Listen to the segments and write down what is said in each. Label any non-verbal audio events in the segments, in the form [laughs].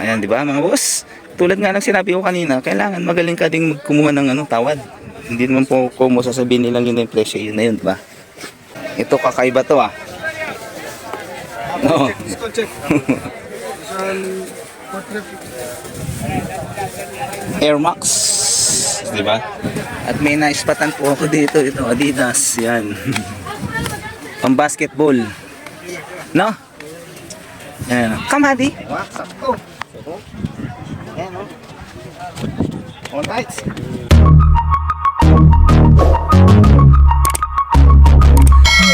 Ayan, di ba mga boss? Tulad nga ng sinabi ko kanina, kailangan magaling ka ding kumuha ng ano, tawad. Hindi naman po kung mo sasabihin nilang yun na yung presyo, yun na yun, di ba? Ito kakaiba to ah. No. [laughs] Air Max, di ba? At may naispatan po ako dito, ito Adidas, yan. [laughs] Pang basketball. No? Ayan. Come, Hadi. Ayan, oh. Alright.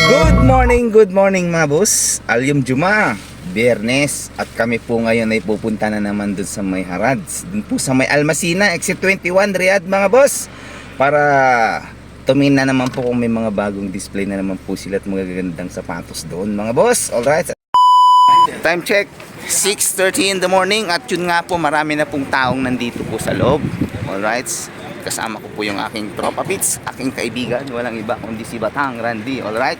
Good morning, good morning mga boss. Alyum Juma, Biyernes at kami po ngayon ay pupunta na naman dun sa may Harads. Dun po sa may Almasina, exit 21 Riyadh mga boss. Para tumingin na naman po kung may mga bagong display na naman po sila at magagandang sapatos doon mga boss. Alright. Time check, 6.30 in the morning at yun nga po marami na pong taong nandito po sa loob. Alright. Kasama ko po yung aking tropa pits, aking kaibigan, walang iba kundi si Batang Randy. Alright.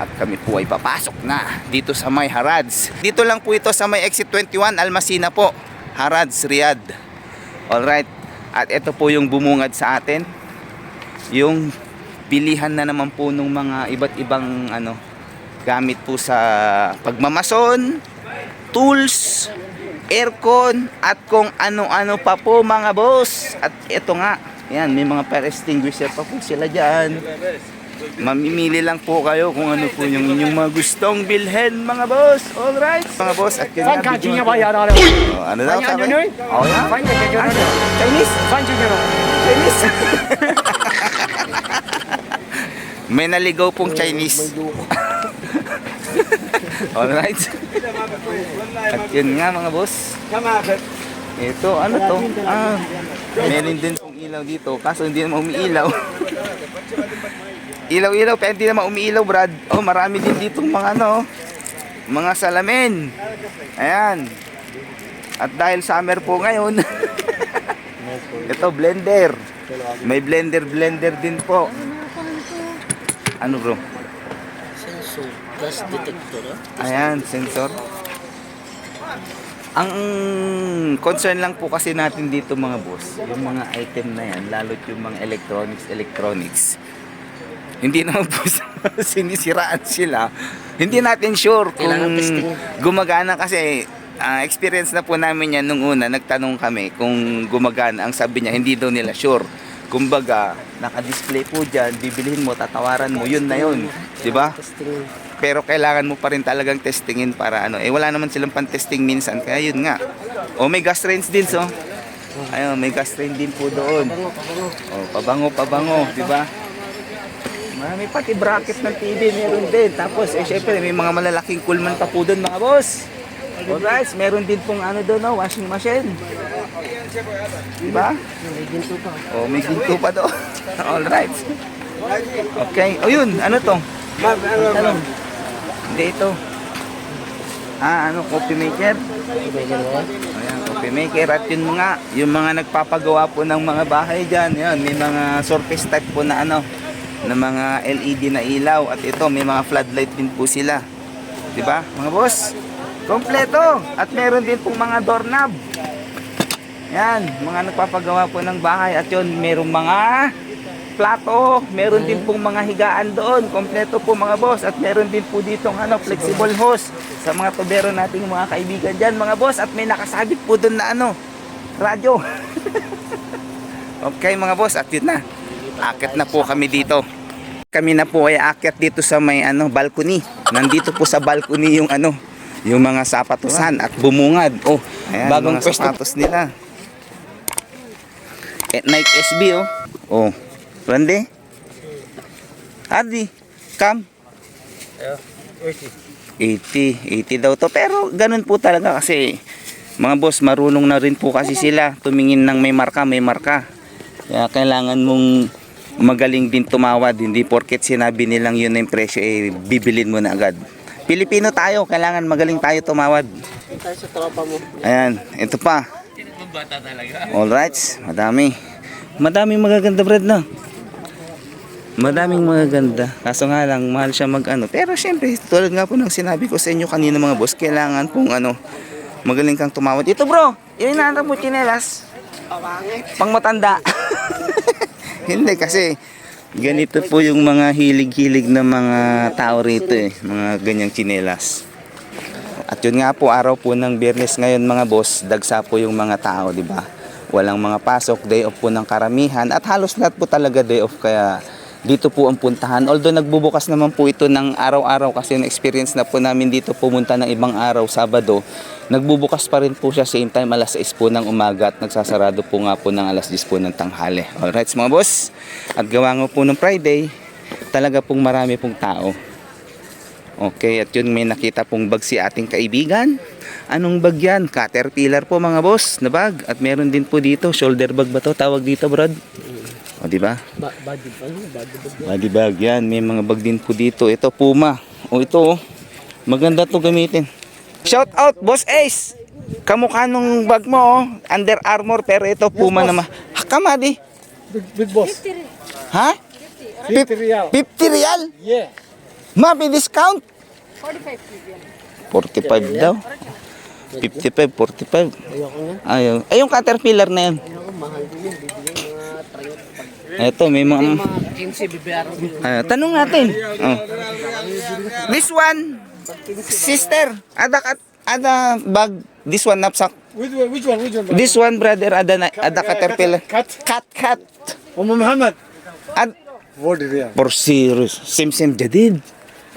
At kami po ay papasok na dito sa may Harads. Dito lang po ito sa may exit 21 Almasina po. Harads, Riyadh. Alright. At ito po yung bumungad sa atin. Yung bilihan na naman po ng mga iba't ibang ano gamit po sa pagmamason, tools, aircon at kung ano-ano pa po mga boss. At ito nga, yan may mga fire extinguisher pa po sila diyan. Mamimili lang po kayo kung ano po yung inyong mga gustong bilhin mga boss. All right? Mga boss, at kanya. San kanji ba yan? Ano daw sabi? Oh, yan? Chinese? San kanji Chinese? [laughs] May naligaw pong Chinese. Alright. At yun nga mga boss. Ito, ano to? Ah, meron din pong ilaw dito. Kaso hindi naman umiilaw. Ilaw-ilaw, pero hindi naman umiilaw, Brad. Oh, marami din dito mga ano, mga salamin. Ayan. At dahil summer po ngayon, [laughs] ito blender. May blender blender din po. Ano bro? Sensor, gas detector. ah. Ayan, sensor. Ang concern lang po kasi natin dito mga boss, yung mga item na yan, lalo't yung mga electronics, electronics, hindi naman po [laughs] sinisiraan sila. Hindi natin sure kung gumagana kasi ah, experience na po namin yan nung una, nagtanong kami kung gumagana. Ang sabi niya, hindi daw nila sure. Kumbaga, naka-display po dyan, bibilihin mo, tatawaran mo, yun na yun. Di ba? Pero kailangan mo pa rin talagang testingin para ano. Eh wala naman silang pan-testing minsan kaya yun nga. O may gas range din so. Ayun may gas range din po doon. O pabango pabango di ba? Marami pati bracket ng TV meron din. Tapos eh syempre may mga malalaking coolman pa po doon mga boss. Alright, meron din pong ano doon, no, washing machine. Di ba? May ginto pa. Oh, may ginto pa doon. [laughs] Alright. Okay. O yun, ano to? Talong. Hindi ito. Ah, ano, coffee maker? Ayan, coffee maker. At yun mga, yung mga nagpapagawa po ng mga bahay dyan. Yan, may mga surface type po na ano, na mga LED na ilaw. At ito, may mga floodlight din po sila. Di ba, mga boss? Kompleto. At meron din pong mga doorknob. Yan, mga nagpapagawa po ng bahay. At yun, merong mga plato. Meron din pong mga higaan doon. Kompleto po mga boss. At meron din po ditong ano, flexible hose sa mga tubero nating mga kaibigan dyan mga boss. At may nakasabit po doon na ano, radyo. [laughs] okay mga boss, at yun na. Akit na po kami dito. Kami na po ay akit dito sa may ano, balcony. Nandito po sa balcony yung ano, yung mga sapatusan at bumungad. Oh, ayan, bagong pwesto. nila. Eh, Nike SB oh. Oh. Rande. Hardy. Come. 80. 80 daw to. Pero ganun po talaga kasi mga boss, marunong na rin po kasi sila tumingin ng may marka, may marka. Kaya kailangan mong magaling din tumawad. Hindi porket sinabi nilang yun na yung presyo, eh, bibilin mo na agad. Pilipino tayo, kailangan magaling tayo tumawad. Tayo sa tropa mo. Ayan, ito pa. Alright, madami. Madaming magaganda bread na. Madaming magaganda. Kaso nga lang, mahal siya mag ano. Pero syempre, tulad nga po ng sinabi ko sa inyo kanina mga boss, kailangan pong ano, Magaling kang tumawad. Ito bro, yung inaanap mo chinelas. Pang matanda. [laughs] Hindi kasi ganito po yung mga hilig-hilig na mga tao rito eh. Mga ganyang chinelas. At yun nga po, araw po ng biyernes ngayon mga boss, dagsa po yung mga tao, di ba? Walang mga pasok, day off po ng karamihan at halos lahat po talaga day off kaya dito po ang puntahan. Although nagbubukas naman po ito ng araw-araw kasi na-experience na po namin dito pumunta ng ibang araw, Sabado. Nagbubukas pa rin po siya same time alas 6 po ng umaga at nagsasarado po nga po ng alas 10 po ng tanghali. Alright mga boss, at gawa nga po ng Friday, talaga pong marami pong tao. Okay, at yun may nakita pong bag si ating kaibigan. Anong bag yan? Caterpillar po mga boss na bag. At meron din po dito, shoulder bag ba to? Tawag dito, brad? O, di ba? Ba body bag, body bag. Body bag yan. May mga bag din po dito. Ito, Puma. O, ito, oh. Maganda to gamitin. Shout out, Boss Ace! Kamukha nung bag mo, oh. Under Armour, pero ito, Puma naman. Ha, kamadi? Big, big boss. Ha? 50 real. 50 real? Yeah. Mabi discount? 45 daw. 55, 45. Ayoko nga. Ayaw. Ay, yung caterpillar na yan. Ayoko, mahal din yan. Bibigyan mga 30. Ito, may mga... Mga 15 bibiyaran ko. Ah, tanong natin. Oh. This one, sister, ada kat, ada bag. This one knapsack. Which one? Which one? Which one? This one brother, ada na, ada caterpillar. Cut. Cut, cut. Umm Muhammad. Ad, 40 real. for serious. Sim sim jadid.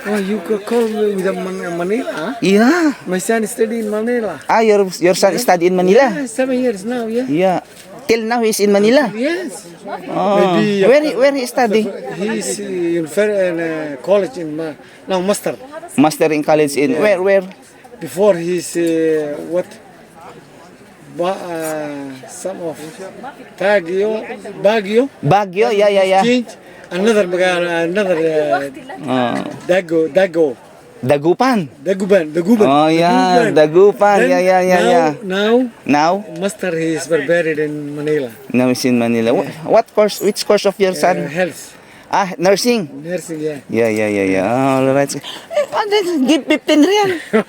Oh, you could call me with Man- Manila. Yeah. My son study in Manila. Ah, your, your son study in Manila. Yeah, seven years now. Yeah. Yeah. Till now he's in Manila. Yes. Oh. Maybe, uh, Where, he- where he study? He's uh, in in, uh, college in Ma- now master. Master in college in where, where? Before he's uh, what? Ba, uh, some of Baguio, Baguio. Baguio, yeah, yeah, yeah. Change another Baga- another uh, Oh. Dago, Dago. Dagupan. Daguban, Daguban. Oh, yeah, Dagupan. Yeah, yeah, yeah, now, yeah. Now, Now? Master he is buried in Manila. Now he's in Manila. What, what course? Which course of your Uh, son? health, Ah, nursing. nursing, yeah. Yeah, yeah, yeah, yeah. Oh, all right. Eh, ano, give 15 real. [laughs]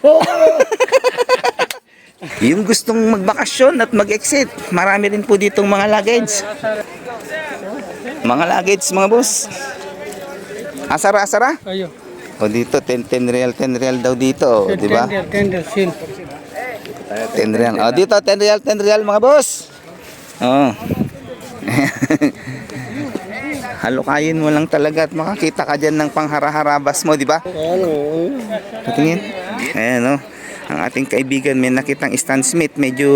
Yung gustong magbakasyon at mag-exit, marami rin po ditong mga luggage. Mga luggage, mga boss. Asara, asara? Ayo. O dito, 10, 10 real, 10 real daw dito, di ba? Tender, tender, sin. 10 real. O dito, 10 real, 10 real mga boss. Oh. [laughs] Halukayin mo lang talaga at makakita ka dyan ng pangharaharabas mo, di ba? Ano? Patingin. Ayan o. Ang ating kaibigan may nakitang Stan Smith. Medyo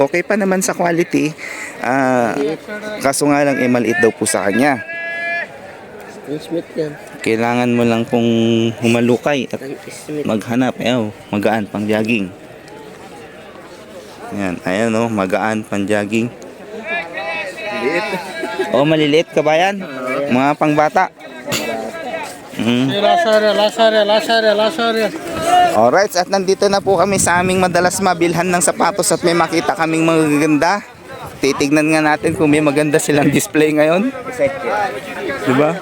okay pa naman sa quality. Ah, kaso nga lang eh, maliit daw po sa kanya. Will Smith yan. Kailangan mo lang pong humalukay at maghanap. Ayaw, magaan pang jogging. Ayan, ayan o, magaan pang jogging. O, maliliit ka ba yan? Mga pangbata. Mm. Lasarya, lasarya, lasarya, lasarya. Alright, at nandito na po kami sa aming madalas mabilhan ng sapatos at may makita kaming magaganda. Titignan nga natin kung may maganda silang display ngayon. Diba?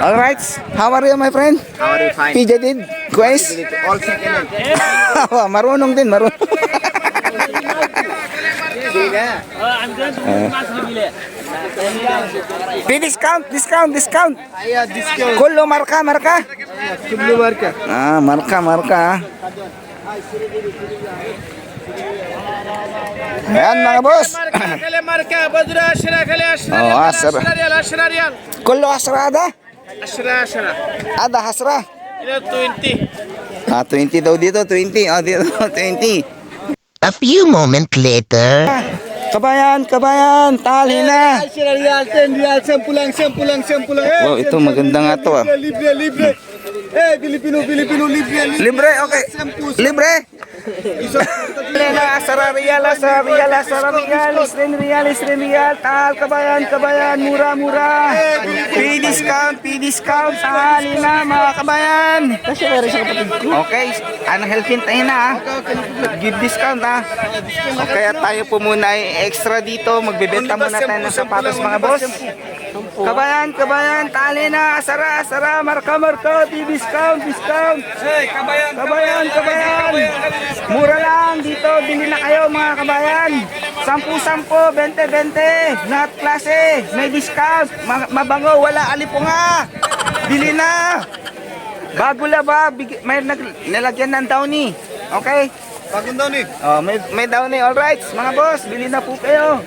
Alright, how are you my friend? How are you? Fine. PJ did? Quiz? All second marunong din, marunong. [laughs] Free discount, discount, discount. Kulo marka, marka. Kublu marka. Ah, marka, marka. Ayan mga boss. Kale marka badra ashra kale ashra Oh, asra. riyal ashra riyal. Kulo asrada. Ashra ashra. Ada hasra. Ila 20. Ah, 20 daw dito, 20. Ah, dito, [laughs] 20. A few moments later. Kabayan, kabayan, tali na. Ashra real, 10 real, sempulang, sempulang, sempulang. Eh, Wow, ito maganda nga to ah. Libre, libre. Eh, Filipino, Filipino, libre, libre. Libre, okay. Libre. Libre na, asara real, asara real, asara real, isren real, isren real, tal, kabayan, kabayan, mura, mura. P-discount, P-discount, sahali na mga kabayan. Kasi meron siya kapatid ko. Okay, ano helpin tayo na ah. Give discount ah. Okay, at tayo po muna ay extra dito. Magbebenta muna tayo ng sapatos mga boss. Kabayan, kabayan, tali na, asara, asara, marka, marka, di discount, discount. kabayan, kabayan, kabayan. Mura lang dito, bili na kayo mga kabayan. Sampu, sampu, bente, bente. Lahat klase, may discount. Ma- mabango, wala alipunga. Bili na. Bago la ba, big- may nag nilagyan ng downy. Okay? Bagong daw ni. Oh, may, may daw ni. Alright, mga boss, bili na po kayo.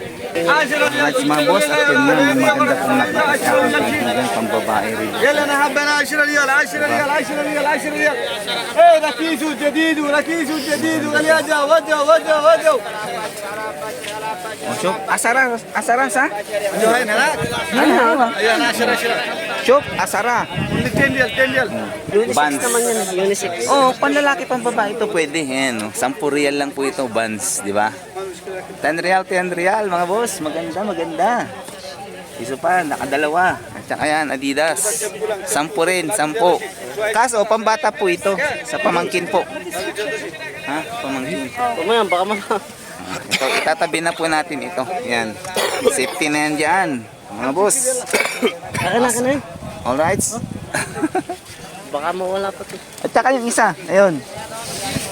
Ah, Alright, mga boss, at na yung maganda pong nakapit sa akin ngayon, pambabae rin. Yala na haba na, Ashira Riyal, Ashira Riyal, Ashira Riyal, Ashira Riyal. Eh, rakisu jadidu, rakisu jadidu, aliyaja, wadyo, wadyo, wadyo. Masuk, asaran, asaran sa? Ano, ano, ano, ano, ano, ano, ano, ano, ano, ano, Chok, asara. Only 10 real, 10 real. Unisex Bands. naman yun, unisex. Oh, panlalaki pang babae ito pwede. Yan, no? 10 real lang po ito, bands, di ba? 10 real, 10 real, mga boss. Maganda, maganda. Isa pa, nakadalawa. At saka yan, Adidas. Sampo rin, sampo. Kaso, pambata po ito. Sa pamangkin po. Ha? Pamangkin. Pamayan, baka mga... Ah, ito, itatabi na po natin ito. Yan. Safety na yan dyan. Mga boss. Akin na, yun. Alright. Baka mawala pa to. At saka yung isa. Ayun.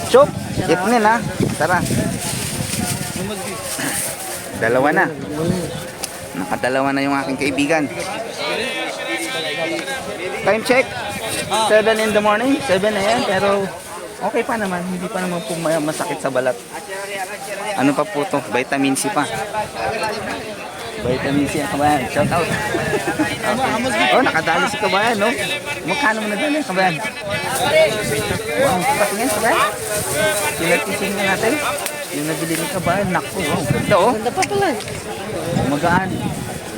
Chop. Itnin ha. Tara. Dalawa na. Nakadalawa na yung aking kaibigan. Time check. 7 in the morning. 7 na yan. Pero okay pa naman. Hindi pa naman po ma- masakit sa balat. Ano pa po to? Vitamin C pa. Vitamin C ang kabayan. Shout out. okay. Oh, nakadali si kabayan, no? Magkano mo nadali ang kabayan? Wow, patingin kabayan. Pinagtisin nga natin. Yung nabili ni kabayan, naku, wow. Ito, oh. Ganda pa pala. Magaan.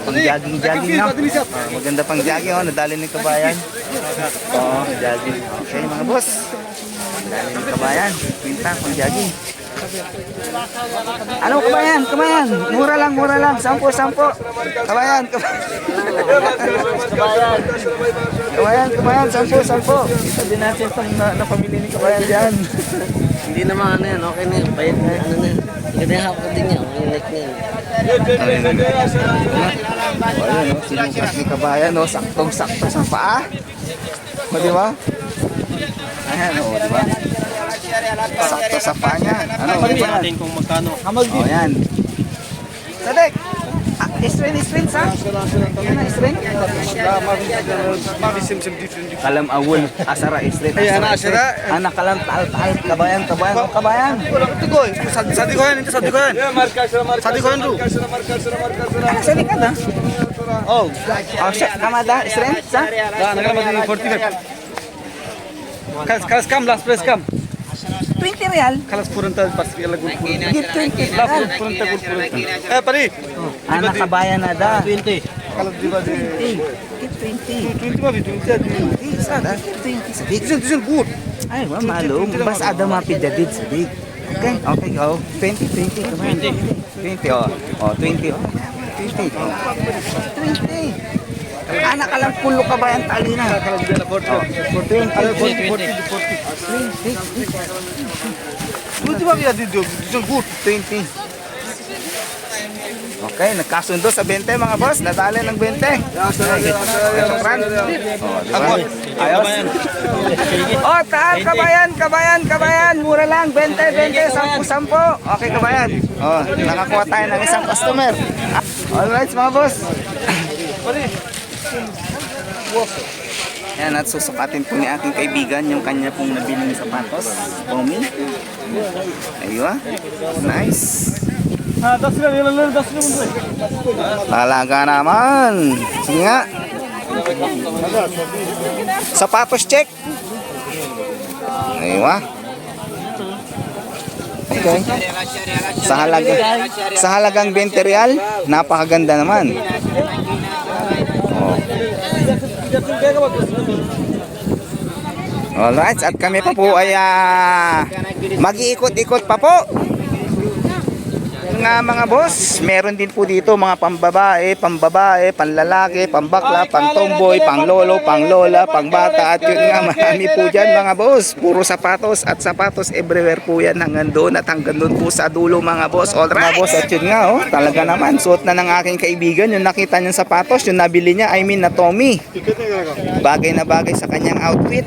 Pang jogging-jogging na. Ah, maganda pang jogging, oh. Nadali ni kabayan. Oh, jogging. Okay, mga boss. Nadali ni kabayan. Pinta, pang jogging. Ano kabayan? Kabayan. Mura lang, mura lang. Sampo, sampo. Kabayan, kabayan. Kabayan, kabayan. Sampo, sampo. Din natin itong na, na pamili ni kabayan dyan. Hindi naman ano yan, okay na yun. Payat na, ano na yun. Ganda yung hapon din niya, yung neck niya. Ayun. No? Sinukat ni kabayan, no? Saktong-sakto sa paa. O, di ba? Ayan, o, di ba? Sakto sa panya. Ano ba natin kung magkano? Oh, yan. Sadek. Isrin, isrin sa? Ano, isrin? Kalam awul, asara isrin. Ay, ana asara. Ana kalam taal taal, kabayan, kabayan, kabayan. Tugoy, sadi ko yan, ito sadi ko yan. Sadi ko yan, Ru. Sadi ka na? Oh, asya, kama da, isrin sa? Da, nagramad ni 45. Kas, kas, kam, last press, kam. Kam. Riyal खलास पुरंत बस याला good पुरंत gift पुरंत पुरंत good पुरंत ए परी anak kabayan na da. 20 kalat di ba di 20 20 ba 20 sa 20 sa big sa good. Ay wa malo bas ada mapid did sa big. Okay okay oh 20 20 20 20 oh. Oh 20 oh. 20 20 Ah, nakalampulo ka ba yan yung tali na? Buti ba kaya dito? Dito good, 20. Okay, nagkasundo sa 20 mga boss. Nadali ng 20. Oh, taal, kabayan, kabayan, kabayan. Mura lang, 20, 20, 10, 10. Okay, kabayan. Oh, nakakuha tayo ng isang customer. Alright, mga boss. Yan at susukatin po ni aking kaibigan yung kanya pong nabiling sapatos. Tommy. Ayun ah. Nice. Talaga naman. Sige nga. Sapatos check. Ayun ah. Okay. Sa halaga sa halagang 20 real, napakaganda naman. Alright, at kami pa po ay ah, mag-iikot-ikot pa po. Nga mga boss, meron din po dito mga pambabae, pambabae, panlalaki, pambakla, pangtomboy, panglolo, panglola, pangbata at yun nga marami po dyan mga boss. Puro sapatos at sapatos everywhere po yan hanggang doon at hanggang doon po sa dulo mga boss. Alright. Mga boss at yun nga oh, talaga naman suot na ng aking kaibigan yung nakita niyang sapatos, yung nabili niya, I mean na Tommy. Bagay na bagay sa kanyang outfit.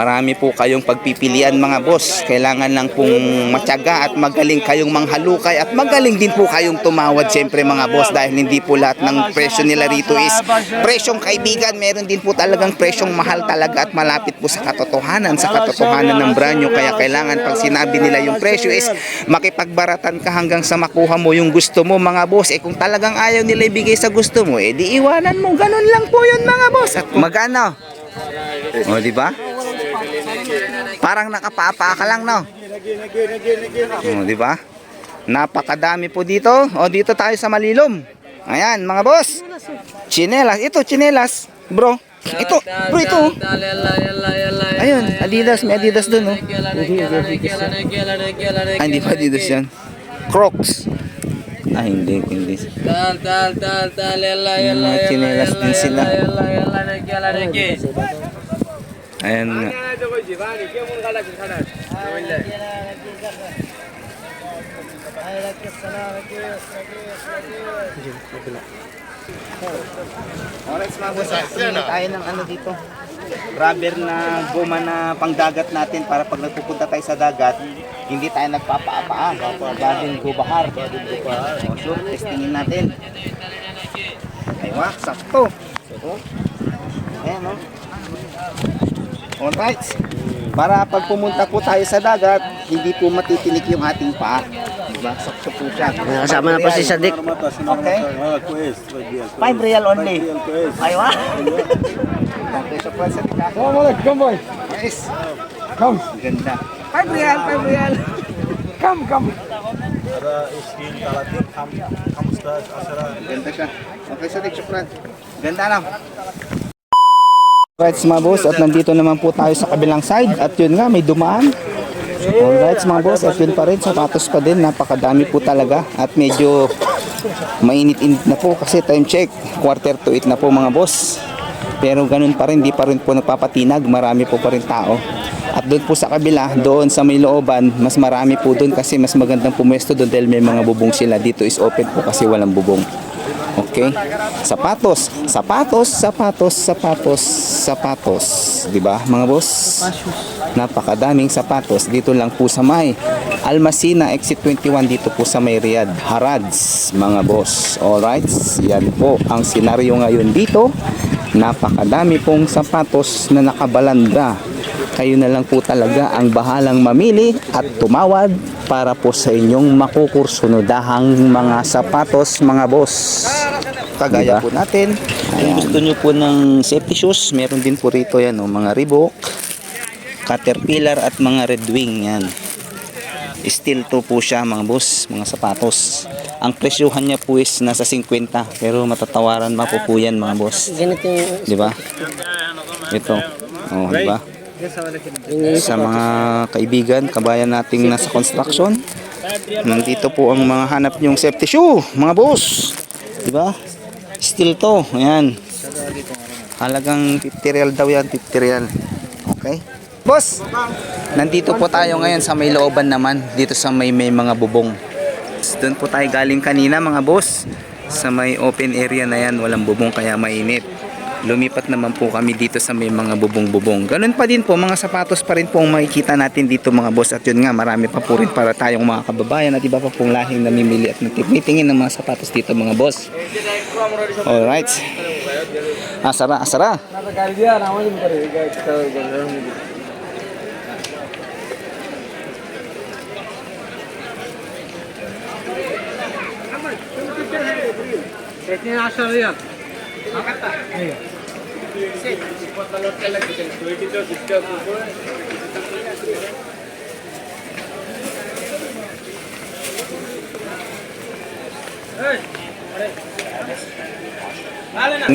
Marami po kayong pagpipilian mga boss. Kailangan lang pong matyaga at magaling kayong manghalukay at magaling din po kayong tumawad siyempre mga boss dahil hindi po lahat ng presyo nila rito is presyong kaibigan. Meron din po talagang presyong mahal talaga at malapit po sa katotohanan, sa katotohanan ng branyo. Kaya kailangan pag sinabi nila yung presyo is makipagbaratan ka hanggang sa makuha mo yung gusto mo mga boss. Eh kung talagang ayaw nila ibigay sa gusto mo, eh di iwanan mo. Ganun lang po yun mga boss. At magano? O di ba? Parang nakapapa ka lang, no? O, di ba? Napakadami po dito. O, dito tayo sa Malilom. Ayan, mga boss. Chinelas. Ito, chinelas. Bro. Ito, bro, ito. Ayun, Adidas. May Adidas dun, oh. Ah, hindi pa Adidas yan. Crocs. Ah, hindi, hindi. Tal, tal, tal, tal, yalla, yalla, yalla, yalla, Ayan nga. Tayo ng ano dito. Rubber na goma na pangdagat natin para pag nagpupunta tayo sa dagat, hindi tayo nagpapaapaa. Galing gubahar. O, so, testingin natin. Aywa, sakto. Ayan o. Alright. Para pag pumunta po tayo sa dagat, hindi po matitinik yung ating paa. Diba? Sakto po siya. Kasama na po si Sadik. Okay. 5 real only. Aywa. Okay, so po sa dika. Salam alaikum, come boy. Nice. Come, Ganda. 5 real, 5 real. come, come. Ganda siya. Okay, sa dik, syukran. Ganda lang. Alright mga boss, at nandito naman po tayo sa kabilang side at yun nga, may dumaan. Alright mga boss, at yun pa rin, sapatos pa din, napakadami po talaga at medyo mainit-init na po kasi time check, quarter to 8 na po mga boss. Pero ganun pa rin, di pa rin po nagpapatinag, marami po pa rin tao. At doon po sa kabila, doon sa may looban, mas marami po doon kasi mas magandang pumwesto doon dahil may mga bubong sila. Dito is open po kasi walang bubong. Okay? Sapatos, sapatos, sapatos, sapatos, sapatos. 'Di ba, mga boss? Napakadaming sapatos dito lang po sa may Almasina Exit 21 dito po sa may Riyadh, Harads, mga boss. Alright? Yan po ang senaryo ngayon dito. Napakadami pong sapatos na nakabalanda. Kayo na lang po talaga ang bahalang mamili at tumawad para po sa inyong makukursunodahang mga sapatos, mga boss. Kagaya po natin. Kung gusto nyo po ng safety shoes, meron din po rito yan, oh, mga Reebok, Caterpillar at mga Red Wing yan. Steel to po siya mga boss, mga sapatos. Ang presyohan niya po is nasa 50 pero matatawaran pa po po yan mga boss. Ganito yung... Di ba? Ito. Oh, di ba? Sa mga kaibigan, kabayan nating nasa construction, nandito po ang mga hanap nyong safety shoe, mga boss. Di ba? Steel to. Ayan. Halagang 50 real daw yan, 50 real. Okay? Boss, nandito po tayo ngayon sa may looban naman, dito sa may may mga bubong. Doon po tayo galing kanina mga boss. Sa may open area na yan, walang bubong kaya mainit. Lumipat naman po kami dito sa may mga bubong-bubong. Ganun pa din po, mga sapatos pa rin po ang makikita natin dito mga boss. At yun nga, marami pa po rin para tayong mga kababayan at iba pa pong lahing namimili at nagtitingin ng mga sapatos dito mga boss. Alright. Asara, asara.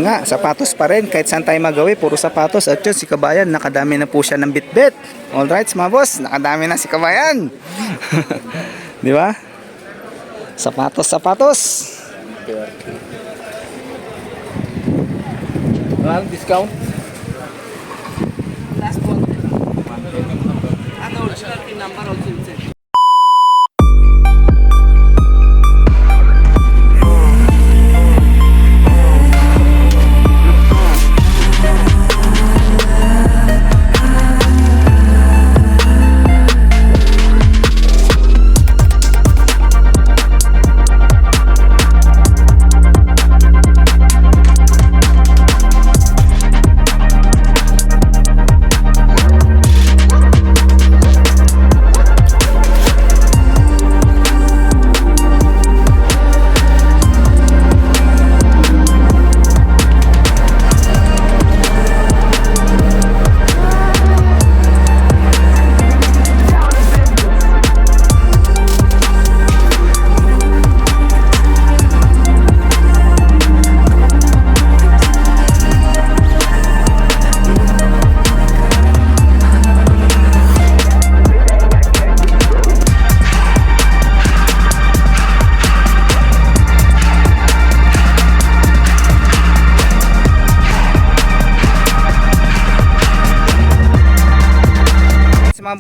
Nga, sapatos pa rin. Kahit saan tayo magawi, puro sapatos. At yun, si Kabayan, nakadami na po siya ng bitbit. Alright, mga boss, nakadami na si Kabayan. [laughs] Di ba? Sapatos, sapatos. Walang discount.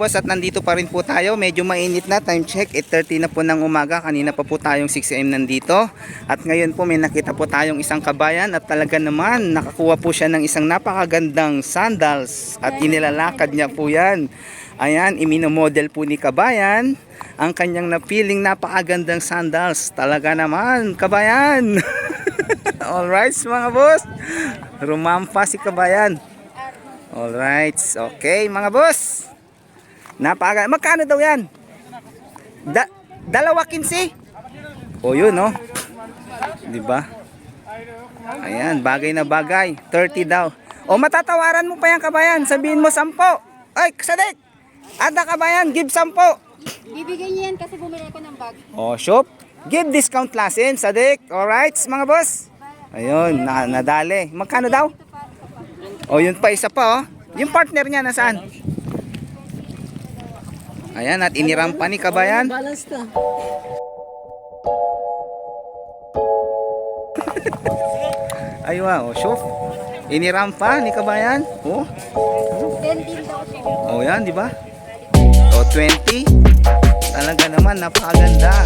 Boss at nandito pa rin po tayo. Medyo mainit na. Time check. 8.30 na po ng umaga. Kanina pa po tayong 6am nandito. At ngayon po may nakita po tayong isang kabayan. At talaga naman nakakuha po siya ng isang napakagandang sandals. At inilalakad niya po yan. Ayan, iminomodel po ni kabayan ang kanyang napiling napakagandang sandals. Talaga naman, kabayan. [laughs] Alright mga boss. Rumampa si kabayan. Alright, okay mga boss. Napaka, magkano daw yan? Da, dalawa kinsi. O yun no. Di ba? Ayan, bagay na bagay. 30 daw. O matatawaran mo pa yan kabayan. Sabihin mo 10. Ay, sadik. Ada kabayan, give 10. Bibigyan niyo yan kasi bumili ako ng bag. O, shop. Give discount lasin, sadik. Alright, mga boss. Ayun, na, nadali. Magkano daw? O, yun pa, isa pa, oh. Yung partner niya, nasaan? Ayan, at inirampa ni Kabayan. Balance na. [laughs] Ay, wow, shop. Inirampa ni Kabayan. Oh, 10 din daw siya. oh yan, di ba? O, 20. Talaga naman, napakaganda.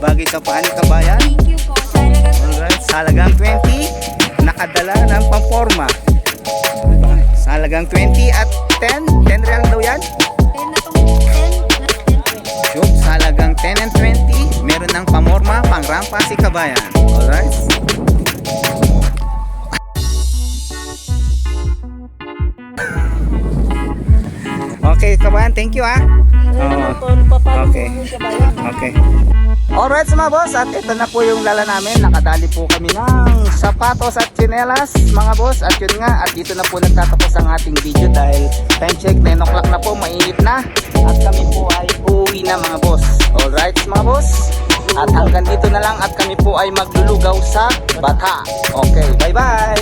Bagay sa paa ni Kabayan. Thank you po. Alright, salagang 20, nakadala ng pamporma. Diba? Salagang 20 at 10, 10 real daw yan. 10 and 20, meron ng pamorma, pangrampa si Kabayan. Alright? Okay, Kabayan, thank you ah. Oo. Okay. Okay. Alright mga boss, at ito na po yung lala namin. Nakadali po kami ng sapatos at tsinelas mga boss. At yun nga, at dito na po nagtatapos ang ating video dahil time check 9 o'clock na po, mainit na. At kami po ay uuwi na mga boss. Alright mga boss. At hanggang dito na lang at kami po ay maglulugaw sa Bata. Okay, bye bye!